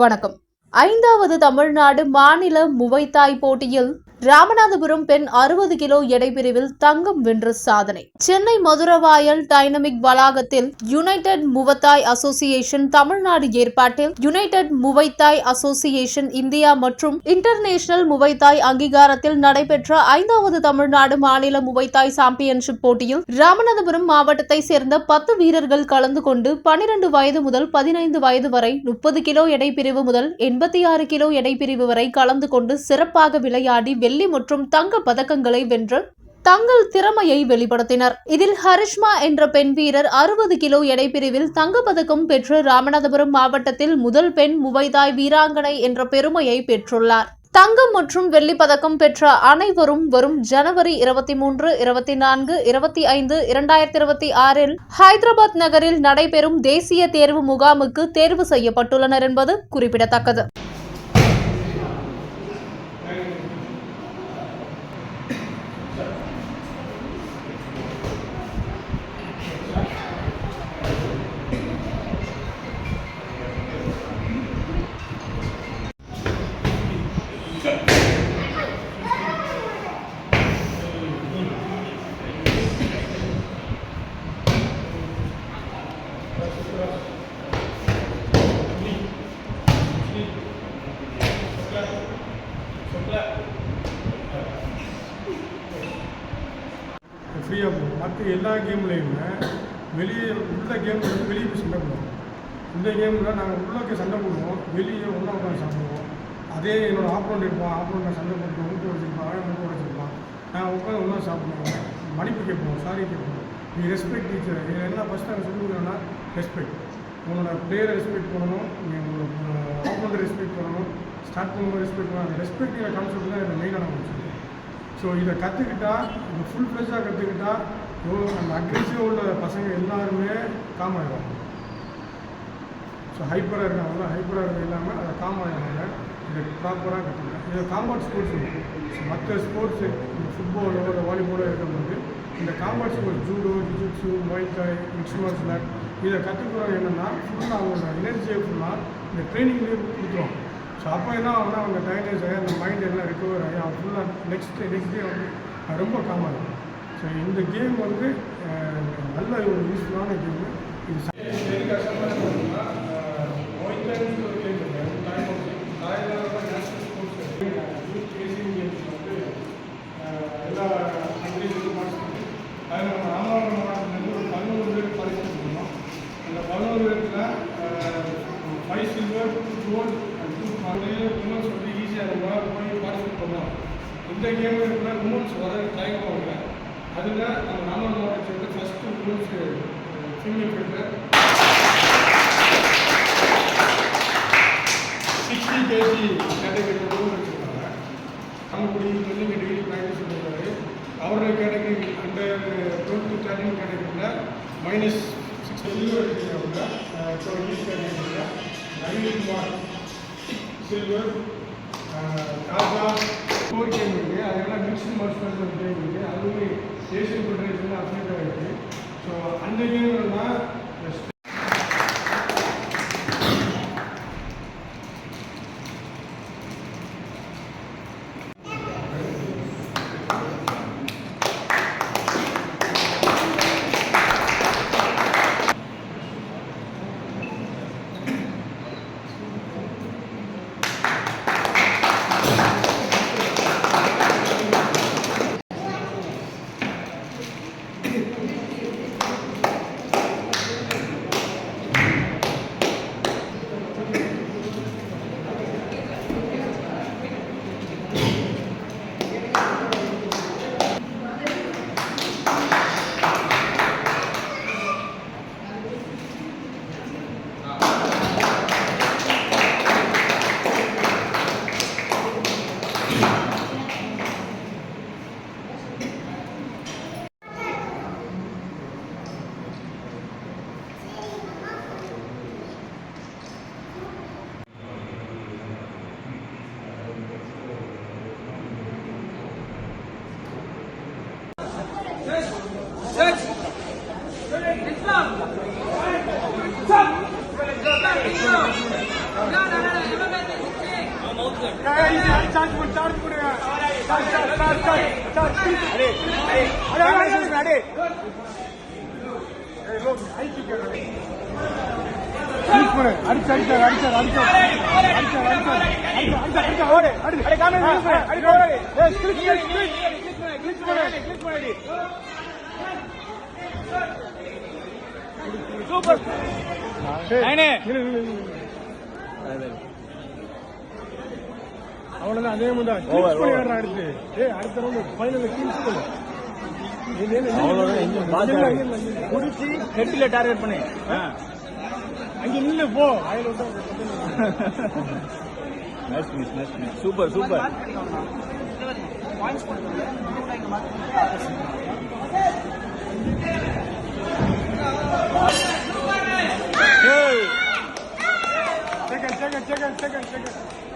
வணக்கம். ஐந்தாவது தமிழ்நாடு மாநில முவைத்தாய் போட்டியில் ராமநாதபுரம் பெண் அறுபது கிலோ எடை பிரிவில் தங்கம் வென்ற சாதனை. சென்னை மதுரவாயல் டைனமிக் வளாகத்தில் United Muay Thai Association Tamil Nadu ஏற்பாட்டில் United Muay Thai Association India மற்றும் இன்டர்நேஷனல் முவைத்தாய் அங்கீகாரத்தில் நடைபெற்ற ஐந்தாவது தமிழ்நாடு மாநில முவைத்தாய் சாம்பியன்ஷிப் போட்டியில் ராமநாதபுரம் மாவட்டத்தை சேர்ந்த பத்து வீரர்கள் கலந்து கொண்டு பனிரெண்டு வயது முதல் பதினைந்து வயது வரை முப்பது கிலோ எடை பிரிவு முதல் எண்பத்தி ஆறு கிலோ எடை பிரிவு வரை கலந்து கொண்டு சிறப்பாக விளையாடி வெள்ளி மற்றும் தங்க பதக்கங்களை வென்று தங்கள் திறமையை வெளிப்படுத்தினர். இதில் ஹரிஷ்மா என்ற பெண் வீரர் அறுபது கிலோ எடை பிரிவில் தங்கப்பதக்கம் பெற்று ராமநாதபுரம் மாவட்டத்தில் முதல் பெண் முவைதாய் வீராங்கனை என்ற பெருமையை பெற்றுள்ளார். தங்கம் மற்றும் வெள்ளி பதக்கம் பெற்ற அனைவரும் வரும் ஜனவரி இருபத்தி மூன்று இருபத்தி நான்கு இருபத்தி ஐந்து இரண்டாயிரத்தி இருபத்தி ஆறில் ஹைதராபாத் நகரில் நடைபெறும் தேசிய தேர்வு முகாமுக்கு தேர்வு செய்யப்பட்டுள்ளனர் என்பது குறிப்பிடத்தக்கது. ஃப்ரீயாக போகும் மற்ற எல்லா கேம்லேயுமே வெளியே உள்ள கேம் வந்து வெளியே போய் சண்டை போடுவோம். இந்த கேமில் நாங்கள் உள்ளே சண்டை போடுவோம். வெளியே ஒன்றா உட்காந்து சாப்பிடுவோம் அதே என்னோடய ஆப்போனண்ட் இருப்பான். ஆப்போனண்ட் சண்டை போட்டு ஊட்டு வச்சுருப்பான் அவன் ஊட்டு வச்சுருப்பான் நான் உட்காந்து ஒன்றா சாப்பிடுவோம். மன்னிப்பு கேட்போம். சாரி கேட்போம். நீ ரெஸ்பெக்ட் டீச்சர் இதில் என்ன ஃபஸ்ட்டு நாங்கள் சொல்லிக்கிறோன்னா ரெஸ்பெக்ட் உன்னோட பிளேயரை ரெஸ்பெக்ட் பண்ணணும். நீ உங்களோட ஆப்போனண்ட் ரெஸ்பெக்ட் பண்ணணும். ஸ்டார்ட் பண்ணும்போது ரெஸ்பெக்ட் பண்ணணும். அந்த ரெஸ்பெக்டிங்கிற கான்செப்ட் தான் எனக்கு மெயினான விஷயம் ஸோ இதை கற்றுக்கிட்டா இந்த ஃபுல் ஃப்ளெஷ்ஷாக கற்றுக்கிட்டா நம்ம அக்ரெசிவாக உள்ள பசங்க எல்லாருமே காம் ஆகிடுவாங்க ஸோ ஹைப்பராக இருக்காங்களா ஹைப்பராக இருக்க இல்லாமல் அதை காம் ஆகிடுவாங்க இதை ப்ராப்பராக கற்றுக்கலாம் இதை காம்பவுண்ட் ஸ்போர்ட்ஸ் இருக்குது மற்ற ஸ்போர்ட்ஸு இந்த ஃபுட்பாலோ இல்லை வாலிபாலோ இருக்கும்போது இந்த compound sports judo jiu-jitsu Muay Thai mix martial art இதை கற்றுக்கிறோம் என்னென்னா ஃபுல்லாக அவங்களோட எனர்ஜியை ஃபுல்லாக இந்த ட்ரைனிங்லேயே கொடுத்துருவோம் ஸோ அப்போ என்ன ஆகும்னா அவங்க டயர்னஸ் ஆகி அந்த மைண்ட் எல்லாம் ரிகவர் ஆகி அவன் ஃபுல்லாக நெக்ஸ்ட் நெக்ஸ்ட் டே வந்து ரொம்ப காமன் ஸோ இந்த கேம் வந்து நல்ல ஒரு யூஸ்ஃபுல்லான கேம் இது ச- எது வந்து அதில் ஒரு பதினோரு அந்த பதினோரு பேருக்கு five silver two gold and women's வந்து ஈஸியாக நம்மளால் போய் பார்ட்டிசிபேட் பண்ணோம் இந்த கேம் இருக்கிற உமன்ஸ் வர தயக்கம் அதில் நம்ம ராமநாதபுரம் மாவட்டத்தில் first women's female fielder sixty KG category rule வச்சுருக்காங்க காமக்குடி வந்து இங்கே டெய்லி ப்ராக்டிஸ் பண்ணுறாரு அவரோட கேட்டகரி அந்த டுவெல் டு தேர்ட்டின் கேட்டகரியில் மைனஸ் சிக்ஸ் டெலிவரி எடுத்துருக்காங்க ஸோ ஈஸ்ட் கேட்டகரியில் நவீன்குமார் சில்வர் காசா ஃபோர் கேம் இருக்குது அதெல்லாம் மிக்ஸ்டு மார்ஷல் ஒரு கேம் இருக்குது அதுவுமே ஏசியன் ஃபெடரேஷனில் அப்டேட் ஆகிருக்கு ஸோ அந்த கேம்லாம் ஏய் லோ ஐடி கேக்குறேன் யூஸ் பண்ணு அடிச்சு ஓடு அடி அடி காமெடி அடி ஓடு ஏய் கிளிக் கிளிக் கிளிக் கிளிக் பண்ணு கிளிக் பண்ணு சூப்பர் நைனே. அவ்வளவுதான் அதே மாதிரி அடுத்து ஏ அடுத்த ரவுண்ட் ஃபைனல் கிங்ஸ் பண்ணு முடிச்சு ஹெட்ல டார்கெட் பண்ணு. அங்க நில்லு போ. அயல் super super Second, second, second, second, second.